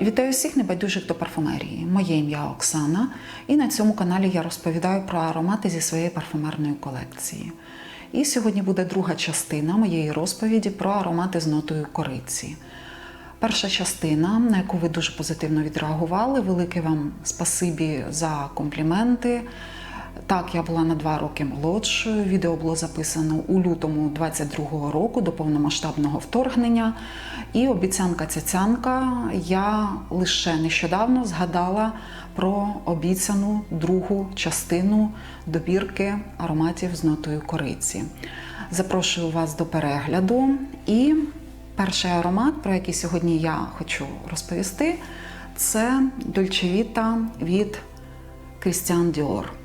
Вітаю всіх небайдужих до парфумерії. Моє ім'я Оксана, і на цьому каналі я розповідаю про аромати зі своєї парфумерної колекції. І сьогодні буде друга частина моєї розповіді про аромати з нотою кориці. Перша частина, на яку ви дуже позитивно відреагували. Велике вам спасибі за компліменти. Так, я була на два роки молодшою. Відео було записано у лютому 22-го року до повномасштабного вторгнення. І обіцянка цяцянка я лише нещодавно згадала про обіцяну другу частину добірки ароматів з нотою кориці. Запрошую вас до перегляду. І перший аромат, про який сьогодні я хочу розповісти, це Дольчевіта від Christian Dior.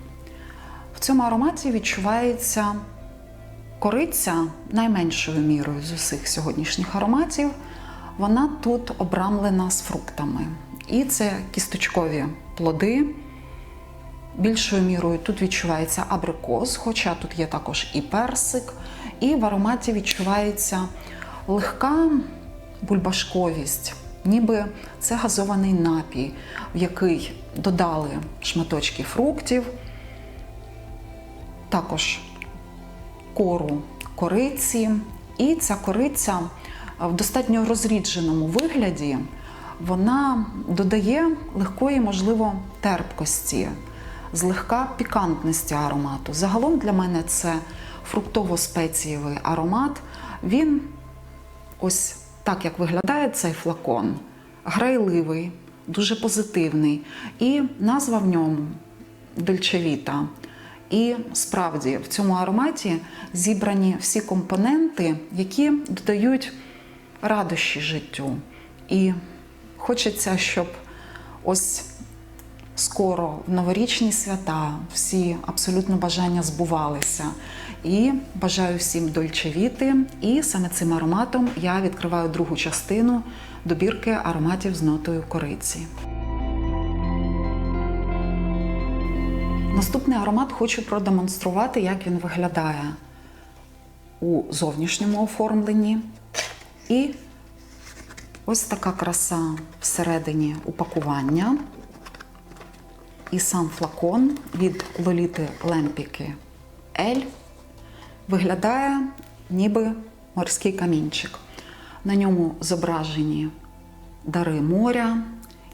Цьому ароматі відчувається кориця найменшою мірою з усіх сьогоднішніх ароматів. Вона тут обрамлена з фруктами. І це кісточкові плоди. Більшою мірою тут відчувається абрикос, хоча тут є також і персик. І в ароматі відчувається легка бульбашковість, ніби це газований напій, в який додали шматочки фруктів також кору кориці. І ця кориця в достатньо розрідженому вигляді вона додає легкої, можливо, терпкості, злегка пікантності аромату. Загалом для мене це фруктово-спецієвий аромат. Він ось так, як виглядає цей флакон, грайливий, дуже позитивний. І назва в ньому дельчевіта. І справді в цьому ароматі зібрані всі компоненти, які додають радощі життю. І хочеться, щоб ось скоро в новорічні свята всі абсолютно бажання збувалися. І бажаю всім дольчевіти. І саме цим ароматом я відкриваю другу частину добірки ароматів з нотою кориці. Наступний аромат хочу продемонструвати, як він виглядає у зовнішньому оформленні. І ось така краса всередині упакування. І сам флакон від Лоліти Лемпіки Ель виглядає ніби морський камінчик. На ньому зображені дари моря,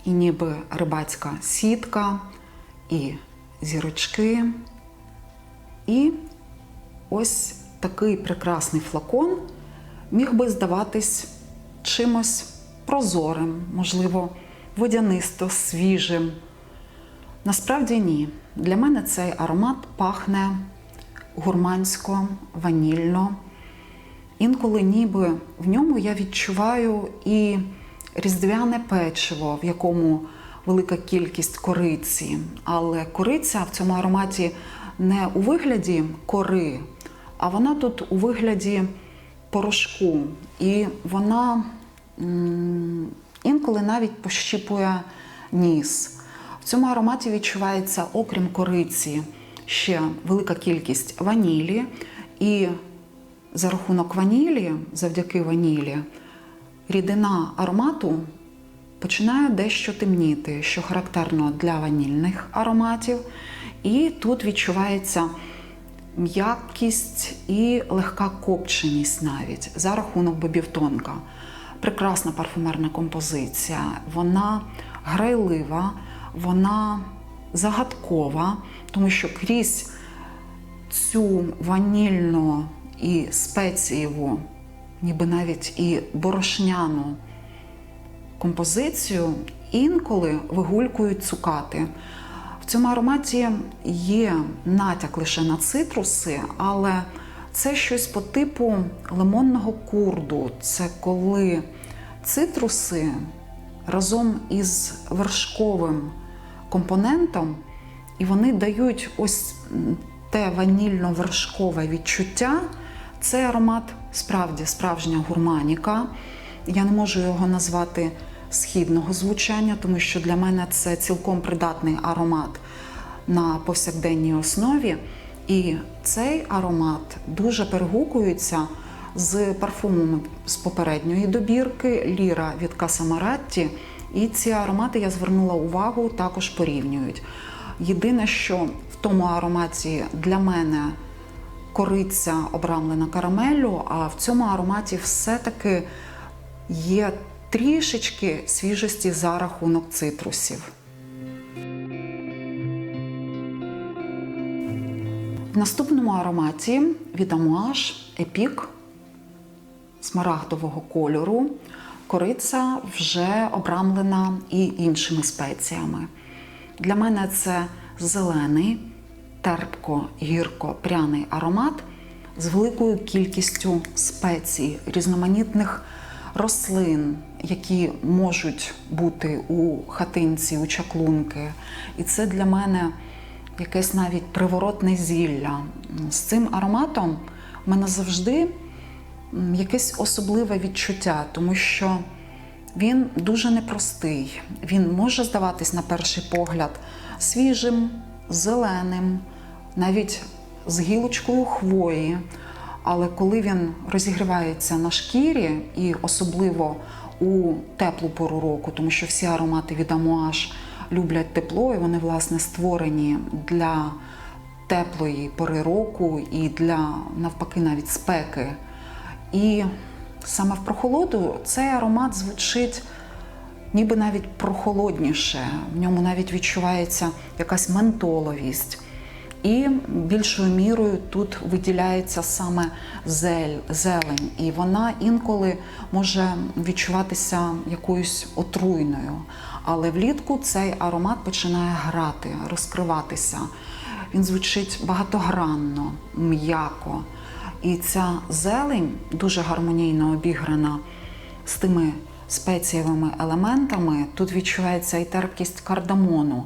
і ніби рибацька сітка. і зірочки. І ось такий прекрасний флакон міг би здаватись чимось прозорим, можливо, водянисто, свіжим. Насправді ні. Для мене цей аромат пахне гурмансько, ванільно. Інколи ніби в ньому я відчуваю і різдвяне печиво, в якому велика кількість кориці, але кориця в цьому ароматі не у вигляді кори, а вона тут у вигляді порошку. І вона інколи навіть пощіпує ніс. В цьому ароматі відчувається, окрім кориці, ще велика кількість ванілі. І за рахунок ванілі, завдяки ванілі, рідина аромату починає дещо темніти, що характерно для ванільних ароматів. І тут відчувається м'якість і легка копченість навіть за рахунок бобівтонка. Прекрасна парфумерна композиція. Вона грайлива, вона загадкова, тому що крізь цю ванільну і спецієву, ніби навіть і борошняну композицію інколи вигулькують цукати. В цьому ароматі є натяк лише на цитруси, але це щось по типу лимонного курду. Це коли цитруси разом із вершковим компонентом, і вони дають ось те ванільно-вершкове відчуття. Цей аромат справді справжня гурманіка. Я не можу його назвати східного звучання, тому що для мене це цілком придатний аромат на повсякденній основі. І цей аромат дуже перегукується з парфумами з попередньої добірки Ліра від Касамаратті І ці аромати я звернула увагу, також порівнюють. Єдине, що в тому ароматі для мене кориця обрамлена карамеллю, а в цьому ароматі все-таки є трішечки свіжості за рахунок цитрусів. В наступному ароматі від Amouage Epic смарагдового кольору. Кориця вже обрамлена і іншими спеціями. Для мене це зелений, терпко, гірко, пряний аромат з великою кількістю спецій, різноманітних рослин, які можуть бути у хатинці, у чаклунки. І це для мене якесь навіть приворотне зілля. З цим ароматом в мене завжди якесь особливе відчуття, тому що він дуже непростий. Він може здаватись на перший погляд свіжим, зеленим, навіть з гілочкою хвої. Але коли він розігрівається на шкірі, і особливо у теплу пору року, тому що всі аромати від Амуаш люблять тепло, і вони, власне, створені для теплої пори року і для навпаки навіть спеки. І саме в прохолоду цей аромат звучить ніби навіть прохолодніше. В ньому навіть відчувається якась ментоловість. І більшою мірою тут виділяється саме зель, зелень, і вона інколи може відчуватися якоюсь отруйною. Але влітку цей аромат починає грати, розкриватися. Він звучить багатогранно, м'яко. І ця зелень дуже гармонійно обіграна з тими спецієвими елементами. Тут відчувається і терпкість кардамону,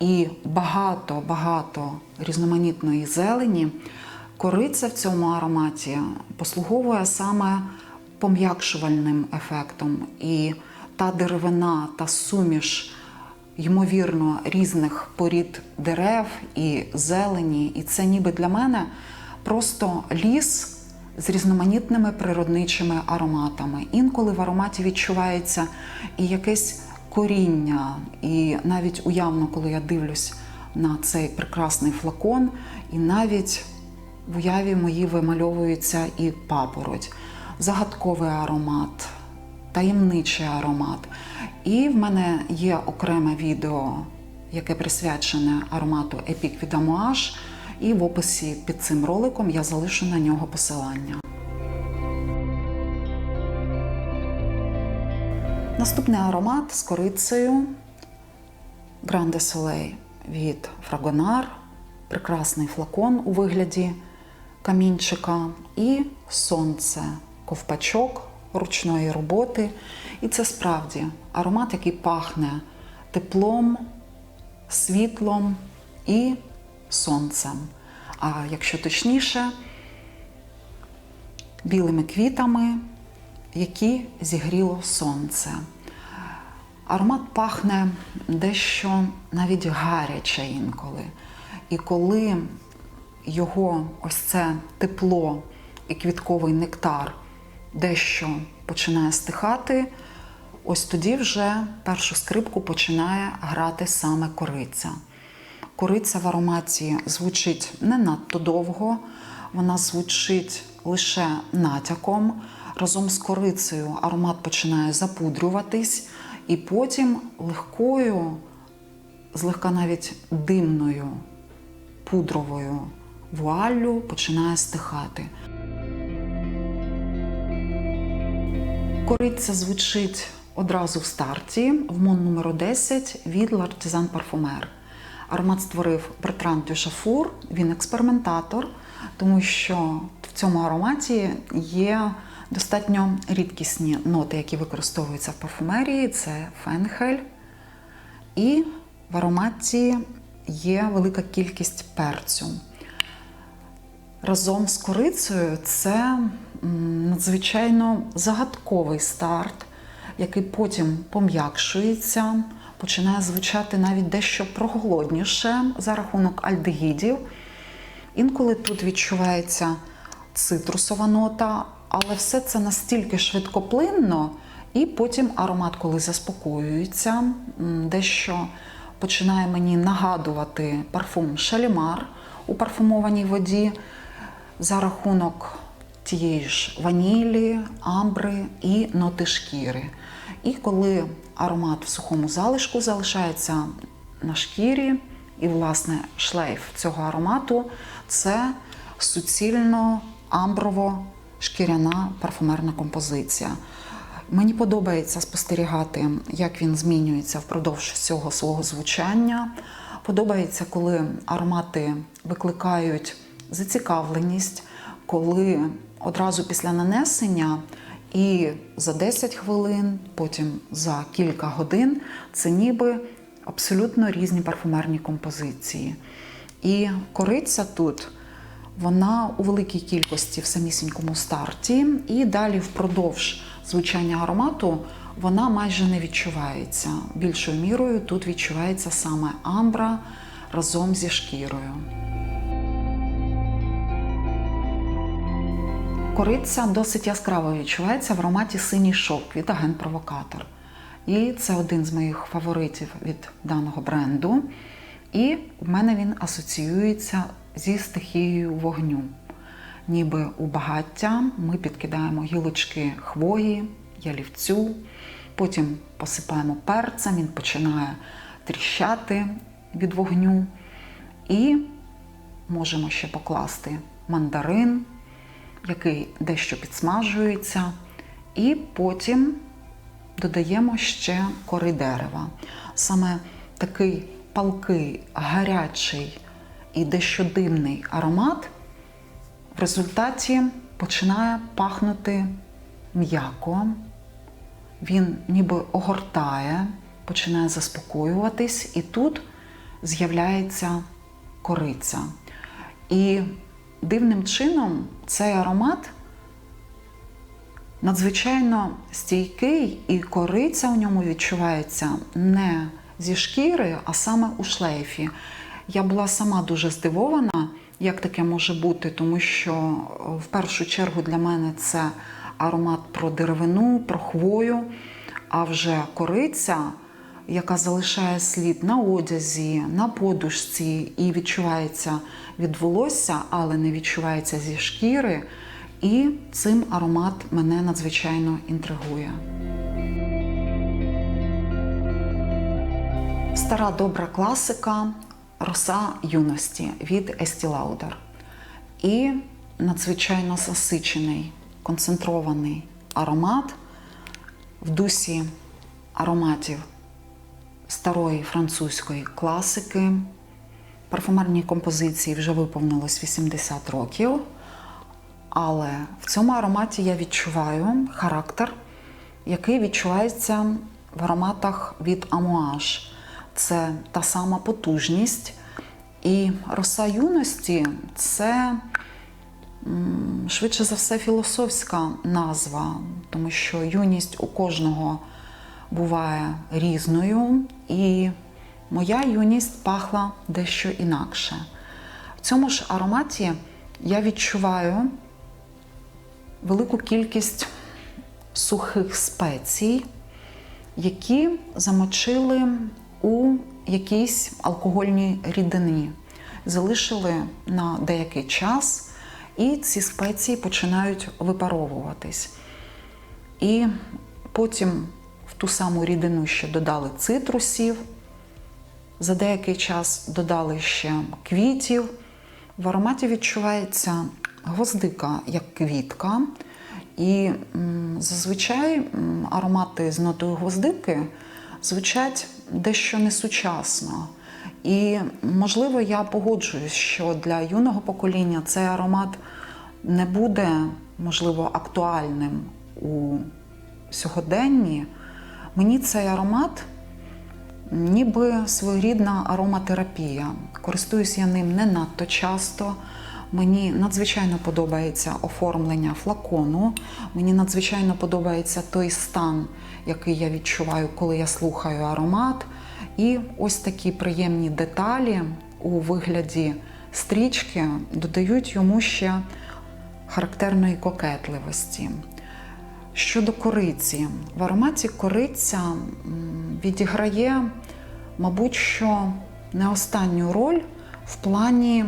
і багато-багато різноманітної зелені. Кориця в цьому ароматі послуговує саме пом'якшувальним ефектом. І та деревина, та суміш, ймовірно, різних порід дерев і зелені. І це ніби для мене просто ліс з різноманітними природничими ароматами. Інколи в ароматі відчувається і якесь коріння, і навіть уявно, коли я дивлюсь на цей прекрасний флакон, і навіть в уяві моїй вимальовується і папороть, загадковий аромат, таємничий аромат. І в мене є окреме відео, яке присвячене аромату Epic від і в описі під цим роликом я залишу на нього посилання. Наступний аромат з корицею Grande Soleil від Fragonard. Прекрасний флакон у вигляді камінчика і сонце, ковпачок ручної роботи. І це справді аромат, який пахне теплом, світлом і сонцем. А якщо точніше, білими квітами, які зігріло сонце. Аромат пахне дещо навіть гаряче інколи. І коли його ось це тепло і квітковий нектар дещо починає стихати, ось тоді вже першу скрипку починає грати саме кориця. Кориця в ароматі звучить не надто довго, вона звучить лише натяком. Разом з корицею аромат починає запудрюватись, і потім легкою, злегка навіть димною пудровою вуаллю починає стихати. Кориця звучить одразу в старті в мон номер 10 від L'Artisan Parfumer. Аромат створив Бертран Дюшафур, він експериментатор, тому що в цьому ароматі є достатньо рідкісні ноти, які використовуються в парфумерії. Це фенхель. І в ароматі є велика кількість перцю. Разом з корицею це надзвичайно загадковий старт, який потім пом'якшується, починає звучати навіть дещо прохолодніше за рахунок альдегідів. Інколи тут відчувається цитрусова нота, але все це настільки швидкоплинно І потім аромат, коли заспокоюється, дещо починає мені нагадувати парфум Шалімар у парфумованій воді за рахунок тієї ж ванілі, амбри і ноти шкіри. І коли аромат в сухому залишку залишається на шкірі, і, власне, шлейф цього аромату це суцільно амброво-шкіряна парфумерна композиція. Мені подобається спостерігати, як він змінюється впродовж всього свого звучання. Подобається, коли аромати викликають зацікавленість, коли одразу після нанесення і за 10 хвилин, потім за кілька годин це ніби абсолютно різні парфумерні композиції. І кориця тут вона у великій кількості в самісінькому старті, і далі впродовж звучання аромату вона майже не відчувається. Більшою мірою тут відчувається саме амбра разом зі шкірою. Кориця досить яскраво відчувається в ароматі синій шовк від агент Провокатор. І це один з моїх фаворитів від даного бренду. І в мене він асоціюється зі стихією вогню. Ніби у багаття ми підкидаємо гілочки хвої, ялівцю, потім посипаємо перцем, він починає тріщати від вогню. І можемо ще покласти мандарин, який дещо підсмажується, і потім додаємо ще кори дерева. Саме такий палкий, гарячий і дещо димний аромат в результаті починає пахнути м'яко, він ніби огортає, починає заспокоюватись, і тут з'являється кориця. І дивним чином цей аромат надзвичайно стійкий, і кориця у ньому відчувається не зі шкіри, а саме у шлейфі. Я була сама дуже здивована, як таке може бути, тому що в першу чергу для мене це аромат про деревину, про хвою, а вже кориця, яка залишає слід на одязі, на подушці і відчувається від волосся, але не відчувається зі шкіри. І цим аромат мене надзвичайно інтригує. Стара добра класика Роса юності від Estee Lauder. І надзвичайно засичений, концентрований аромат в дусі ароматів старої французької класики. Парфумерній композиції вже виповнилось 80 років. Але в цьому ароматі я відчуваю характер, який відчувається в ароматах від Амуаж. Це та сама потужність. І роса юності це швидше за все філософська назва, тому що юність у кожного буває різною, і моя юність пахла дещо інакше. В цьому ж ароматі я відчуваю велику кількість сухих спецій, які замочили у якійсь алкогольній рідині, залишили на деякий час, і ці спеції починають випаровуватись. І потім в ту саму рідину ще додали цитрусів, за деякий час додали ще квітів. В ароматі відчувається гвоздика як квітка. І зазвичай аромати з нотою гвоздики звучать дещо несучасно. І, можливо, я погоджуюсь, що для юного покоління цей аромат не буде, можливо, актуальним у сьогоденні. Мені цей аромат ніби своєрідна ароматерапія. Користуюсь я ним не надто часто. Мені надзвичайно подобається оформлення флакону. Мені надзвичайно подобається той стан, який я відчуваю, коли я слухаю аромат. І ось такі приємні деталі у вигляді стрічки додають йому ще характерної кокетливості. Щодо кориці, в ароматі кориця відіграє, мабуть, що не останню роль в плані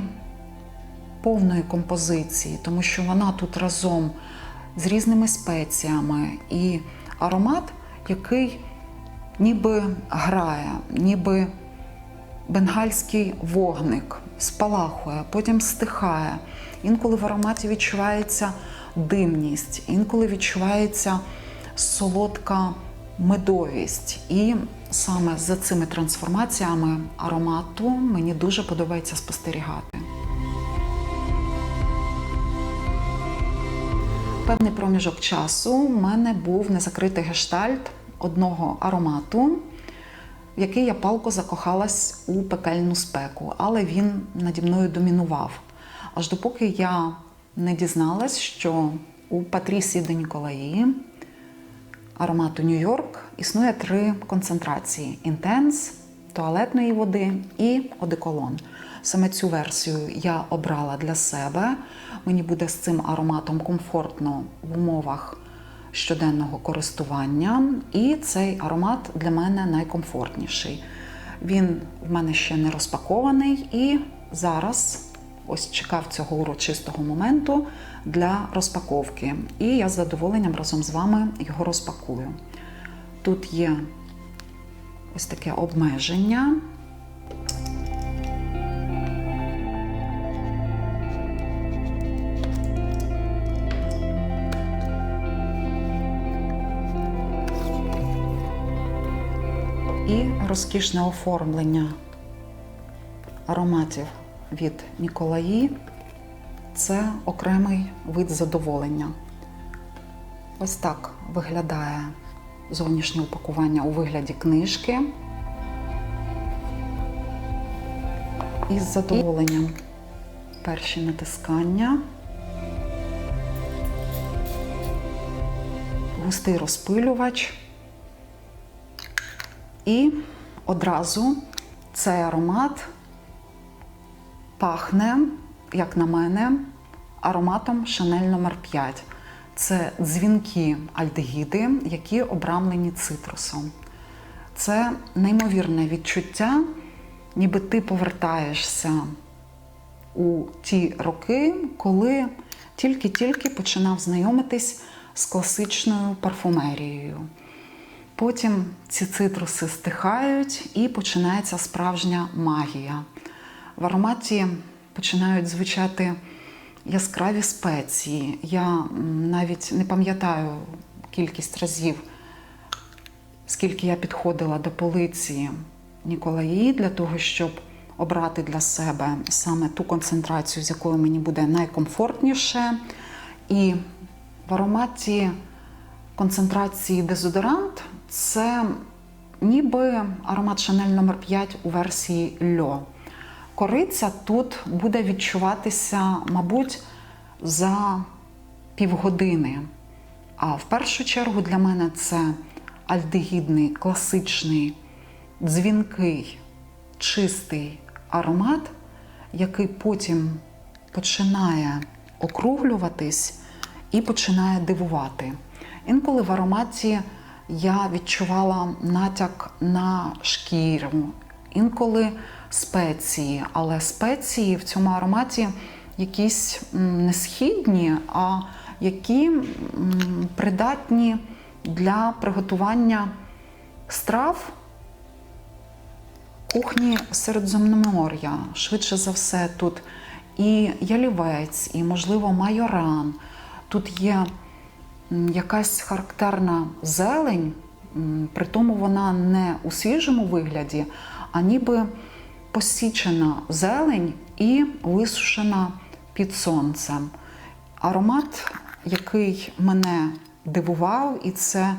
повної композиції, тому що вона тут разом з різними спеціями і аромат, який ніби грає, ніби бенгальський вогник спалахує, потім стихає. Інколи в ароматі відчувається димність, інколи відчувається солодка медовість. І саме за цими трансформаціями аромату мені дуже подобається спостерігати. Певний проміжок часу в мене був незакритий гештальт одного аромату, в який я палко закохалась у пекельну спеку, але він наді мною домінував. Аж допоки я не дізналась, що у Патрісі де Ніколаї аромату Нью-Йорк існує три концентрації: інтенс, туалетної води і одеколон. Саме цю версію я обрала для себе. Мені буде з цим ароматом комфортно в умовах щоденного користування, і цей аромат для мене найкомфортніший. Він в мене ще не розпакований, і зараз ось чекав цього урочистого моменту для розпаковки. І я з задоволенням разом з вами його розпакую. Тут є ось таке обмеження. І розкішне оформлення ароматів від Ніколаї це окремий вид задоволення. Ось так виглядає зовнішнє упакування у вигляді книжки. І з задоволенням перші натискання. Густий розпилювач. І одразу цей аромат пахне, як на мене, ароматом Шанель номер 5 Це дзвінки альдегіди, які обрамлені цитрусом. Це неймовірне відчуття, ніби ти повертаєшся у ті роки, коли тільки-тільки починав знайомитись з класичною парфумерією. Потім ці цитруси стихають і починається справжня магія. В ароматі починають звучати яскраві спеції. Я навіть не пам'ятаю кількість разів, скільки я підходила до полиці Ніколаї для того, щоб обрати для себе саме ту концентрацію, з якою мені буде найкомфортніше. І в ароматі концентрації дезодорант це ніби аромат Шанель номер 5 у версії льо. Кориця тут буде відчуватися, мабуть, за півгодини. А в першу чергу для мене це альдегідний, класичний, дзвінкий, чистий аромат, який потім починає округлюватись і починає дивувати. Інколи в ароматі я відчувала натяк на шкіру, інколи спеції, але спеції в цьому ароматі якісь не східні, а які придатні для приготування страв кухні Середземномор'я. Швидше за все, тут і ялівець, і, можливо, майоран. Тут є якась характерна зелень, при тому вона не у свіжому вигляді, а ніби посічена зелень і висушена під сонцем. Аромат, який мене дивував, і це,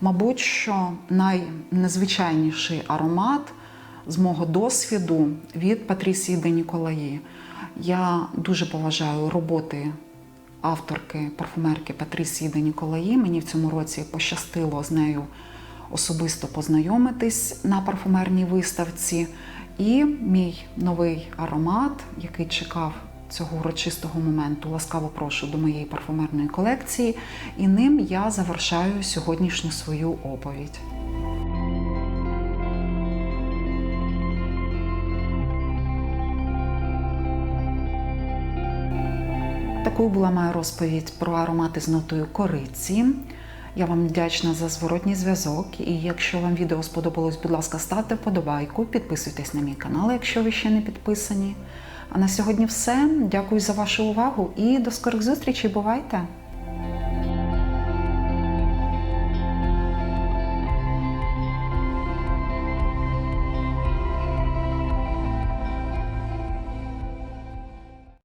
мабуть, що найнезвичайніший аромат з мого досвіду від Патрісії де Ніколаї. Я дуже поважаю роботи авторки парфумерки Патрісії де Ніколаї. Мені в цьому році пощастило з нею особисто познайомитись на парфумерній виставці. І мій новий аромат, який чекав цього урочистого моменту ласкаво прошу до моєї парфумерної колекції, і ним я завершаю сьогоднішню свою оповідь. Такою була моя розповідь про аромати з нотою кориці. Я вам вдячна за зворотній зв'язок. І якщо вам відео сподобалось, будь ласка, ставте вподобайку, підписуйтесь на мій канал, якщо ви ще не підписані. А на сьогодні все. Дякую за вашу увагу і до скорих зустрічей. Бувайте!